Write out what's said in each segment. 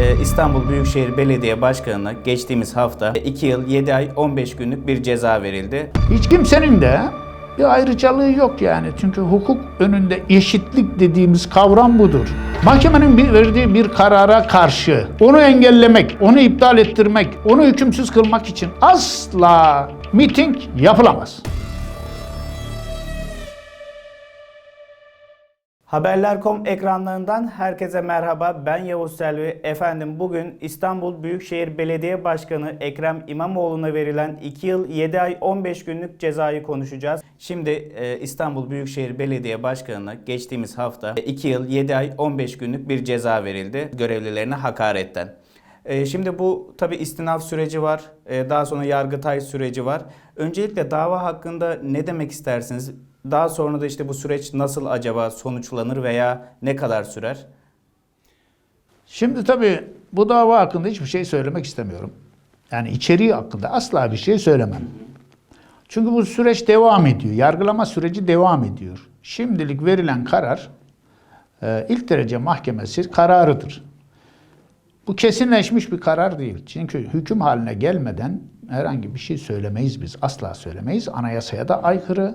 Ee, İstanbul Büyükşehir Belediye Başkanı'na geçtiğimiz hafta 2 yıl 7 ay 15 günlük bir ceza verildi. Hiç kimsenin de bir ayrıcalığı yok yani. Çünkü hukuk önünde eşitlik dediğimiz kavram budur. Mahkemenin bir verdiği bir karara karşı onu engellemek, onu iptal ettirmek, onu hükümsüz kılmak için asla miting yapılamaz. Haberler.com ekranlarından herkese merhaba. Ben Yavuz Selvi. Efendim bugün İstanbul Büyükşehir Belediye Başkanı Ekrem İmamoğlu'na verilen 2 yıl 7 ay 15 günlük cezayı konuşacağız. Şimdi e, İstanbul Büyükşehir Belediye Başkanı'na geçtiğimiz hafta 2 yıl 7 ay 15 günlük bir ceza verildi görevlilerine hakaretten. E, Şimdi bu tabi istinaf süreci var. E, Daha sonra yargıtay süreci var. Öncelikle dava hakkında ne demek istersiniz? Daha sonra da işte bu süreç nasıl acaba sonuçlanır veya ne kadar sürer? Şimdi tabii bu dava hakkında hiçbir şey söylemek istemiyorum. Yani içeriği hakkında asla bir şey söylemem. Çünkü bu süreç devam ediyor. Yargılama süreci devam ediyor. Şimdilik verilen karar e, ilk derece mahkemesi kararıdır. Bu kesinleşmiş bir karar değil. Çünkü hüküm haline gelmeden herhangi bir şey söylemeyiz biz. Asla söylemeyiz. Anayasaya da aykırı,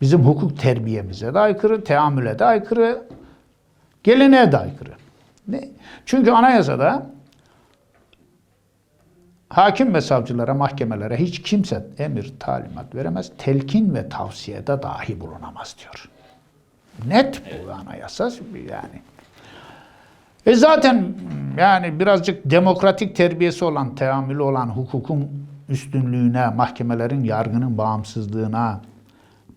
bizim hukuk terbiyemize de aykırı, teamüle de aykırı, geleneğe de aykırı. Ne? Çünkü anayasada hakim ve savcılara, mahkemelere hiç kimse emir, talimat veremez, telkin ve tavsiyede dahi bulunamaz diyor. Net bu anayasa yani. E zaten yani birazcık demokratik terbiyesi olan, teamülü olan hukukun üstünlüğüne, mahkemelerin, yargının bağımsızlığına,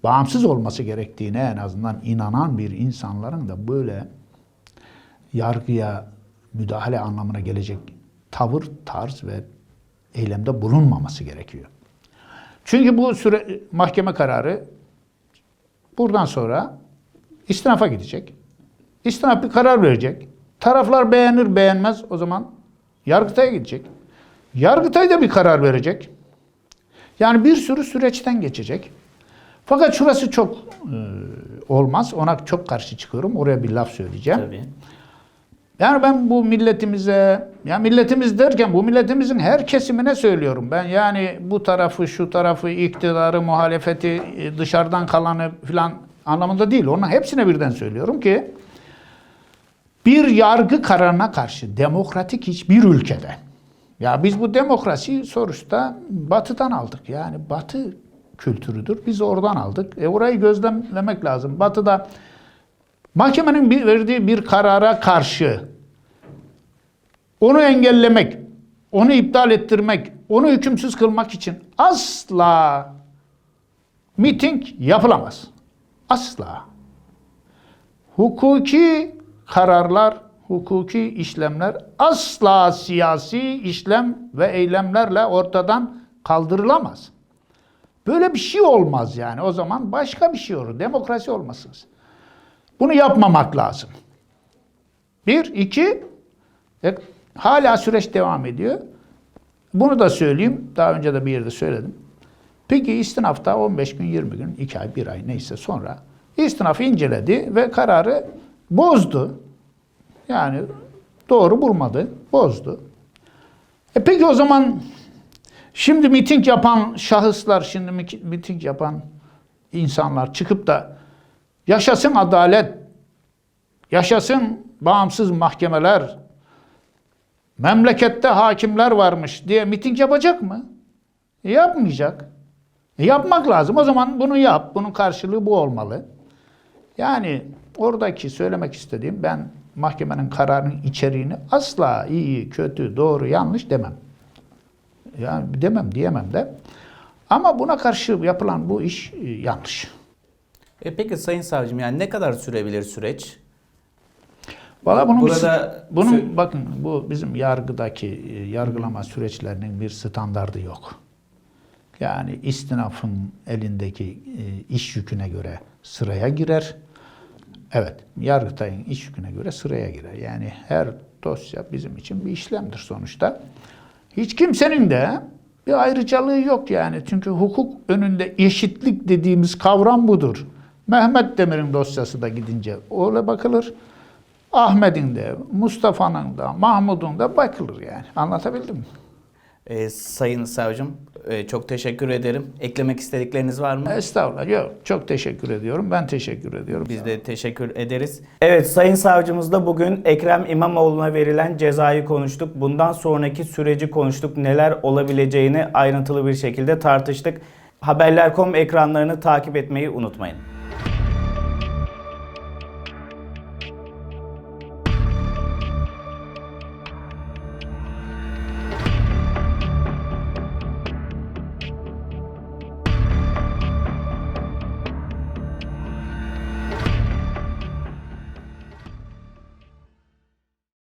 bağımsız olması gerektiğine en azından inanan bir insanların da böyle yargıya müdahale anlamına gelecek tavır, tarz ve eylemde bulunmaması gerekiyor. Çünkü bu süre mahkeme kararı buradan sonra istinafa gidecek. İstinaf bir karar verecek. Taraflar beğenir beğenmez o zaman Yargıtay'a gidecek. Yargıtay da bir karar verecek. Yani bir sürü süreçten geçecek. Fakat şurası çok e, olmaz. Ona çok karşı çıkıyorum. Oraya bir laf söyleyeceğim. Tabii. Yani ben bu milletimize, ya milletimiz derken bu milletimizin her kesimine söylüyorum. Ben yani bu tarafı, şu tarafı, iktidarı, muhalefeti, e, dışarıdan kalanı filan anlamında değil. Onun hepsine birden söylüyorum ki bir yargı kararına karşı demokratik hiçbir ülkede ya biz bu demokrasi sonuçta batıdan aldık. Yani batı kültürüdür. Biz oradan aldık. E orayı gözlemlemek lazım. Batıda mahkemenin bir verdiği bir karara karşı onu engellemek, onu iptal ettirmek, onu hükümsüz kılmak için asla miting yapılamaz. Asla. Hukuki kararlar, hukuki işlemler asla siyasi işlem ve eylemlerle ortadan kaldırılamaz. Böyle bir şey olmaz yani. O zaman başka bir şey olur. Demokrasi olmasınız. Bunu yapmamak lazım. Bir, iki, e, hala süreç devam ediyor. Bunu da söyleyeyim. Daha önce de bir yerde söyledim. Peki istinafta 15 gün, 20 gün, 2 ay, 1 ay neyse sonra istinafı inceledi ve kararı bozdu. Yani doğru bulmadı, bozdu. E peki o zaman şimdi miting yapan şahıslar, şimdi mi- miting yapan insanlar çıkıp da yaşasın adalet, yaşasın bağımsız mahkemeler, memlekette hakimler varmış diye miting yapacak mı? E, yapmayacak. E, yapmak lazım. O zaman bunu yap. Bunun karşılığı bu olmalı. Yani oradaki söylemek istediğim ben mahkemenin kararının içeriğini asla iyi, kötü, doğru, yanlış demem. Yani demem, diyemem de. Ama buna karşı yapılan bu iş e, yanlış. E peki Sayın Savcım yani ne kadar sürebilir süreç? Valla bunun bir Burada sı- bunun bakın bu bizim yargıdaki e, yargılama süreçlerinin bir standardı yok. Yani istinafın elindeki e, iş yüküne göre sıraya girer. Evet, Yargıtay'ın iş yüküne göre sıraya girer. Yani her dosya bizim için bir işlemdir sonuçta. Hiç kimsenin de bir ayrıcalığı yok yani. Çünkü hukuk önünde eşitlik dediğimiz kavram budur. Mehmet Demir'in dosyası da gidince öyle bakılır. Ahmet'in de, Mustafa'nın da, Mahmud'un da bakılır yani. Anlatabildim mi? Ee, Sayın Savcım e, çok teşekkür ederim. Eklemek istedikleriniz var mı? Estağfurullah. Yok. Çok teşekkür ediyorum. Ben teşekkür ediyorum. Biz de teşekkür ederiz. Evet Sayın Savcımızla bugün Ekrem İmamoğlu'na verilen cezayı konuştuk. Bundan sonraki süreci konuştuk. Neler olabileceğini ayrıntılı bir şekilde tartıştık. Haberler.com ekranlarını takip etmeyi unutmayın.